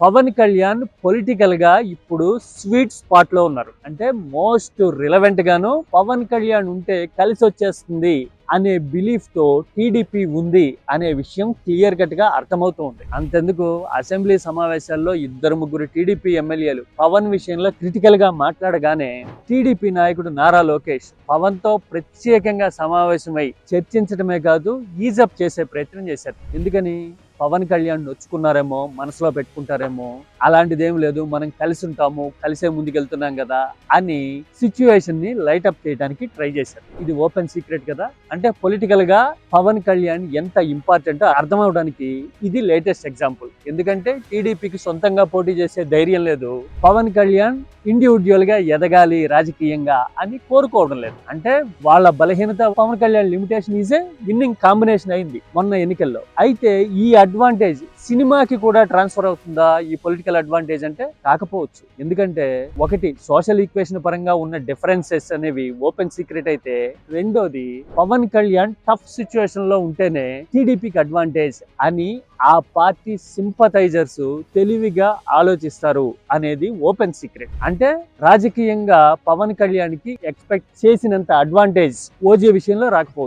పవన్ కళ్యాణ్ పొలిటికల్గా ఇప్పుడు స్వీట్ స్పాట్లో ఉన్నారు. అంటే మోస్ట్ రిలవెంట్ గాను పవన్ కళ్యాణ్ ఉంటే కలిసి వచ్చేస్తుంది అనే బిలీఫ్తో టీడీపీ ఉంది అనే విషయం క్లియర్ కట్గా అర్థమవుతూ ఉంది. అంతెందుకు అసెంబ్లీ సమావేశాల్లో ఇద్దరు ముగ్గురు టీడీపీ ఎమ్మెల్యేలు పవన్ విషయంలో క్రిటికల్గా మాట్లాడగానే టీడీపీ నాయకుడు నారా లోకేష్ పవన్తో ప్రత్యేకంగా సమావేశమై చర్చించడమే కాదు ఈజప్ చేసే ప్రయత్నం చేశారు. ఎందుకని? పవన్ కళ్యాణ్ నొచ్చుకున్నారేమో మనసులో పెట్టుకుంటారేమో అలాంటిది ఏం లేదు మనం కలిసి ఉంటాము కలిసే ముందుకెళ్తున్నాం కదా అని సిచ్యువేషన్ని లైట్ అప్ చేయడానికి ట్రై చేశారు. ఇది ఓపెన్ సీక్రెట్ కదా? అంటే పొలిటికల్గా పవన్ కళ్యాణ్ ఎంత ఇంపార్టెంట్ అర్థం అవడానికి ఇది లేటెస్ట్ ఎగ్జాంపుల్ ఎందుకంటే టీడీపీకి సొంతంగా పోటీ చేసే ధైర్యం లేదు. పవన్ కళ్యాణ్ ఇండివిజువల్గా ఎదగాలి రాజకీయంగా అని కోరుకోవడం లేదు. అంటే వాళ్ళ బలహీనత Pawan Kalyan limitation is winning combination అయింది మొన్న ఎన్నికల్లో. అయితే ఈ అడ్వాంటేజ్ సినిమాకి కూడా ట్రాన్స్ఫర్ అవుతుందా? ఈ పొలిటికల్ అడ్వాంటేజ్ అంటే కాకపోవచ్చు ఎందుకంటే ఒకటి సోషల్ ఈక్వేషన్ పరంగా ఉన్న డిఫరెన్సెస్ అనేవి ఓపెన్ సీక్రెట్ అయితే రెండోది పవన్ కళ్యాణ్ టఫ్ సిచ్యువేషన్లో ఉంటేనే టీడీపీకి అడ్వాంటేజ్ అని ఆ పార్టీ సింపథైజర్స్ తెలివిగా ఆలోచిస్తారు అనేది ఓపెన్ సీక్రెట్ అంటే రాజకీయంగా పవన్ కళ్యాణ్కి ఎక్స్పెక్ట్ చేసినంత అడ్వాంటేజ్ ఓజే విషయంలో రాకపోవచ్చు.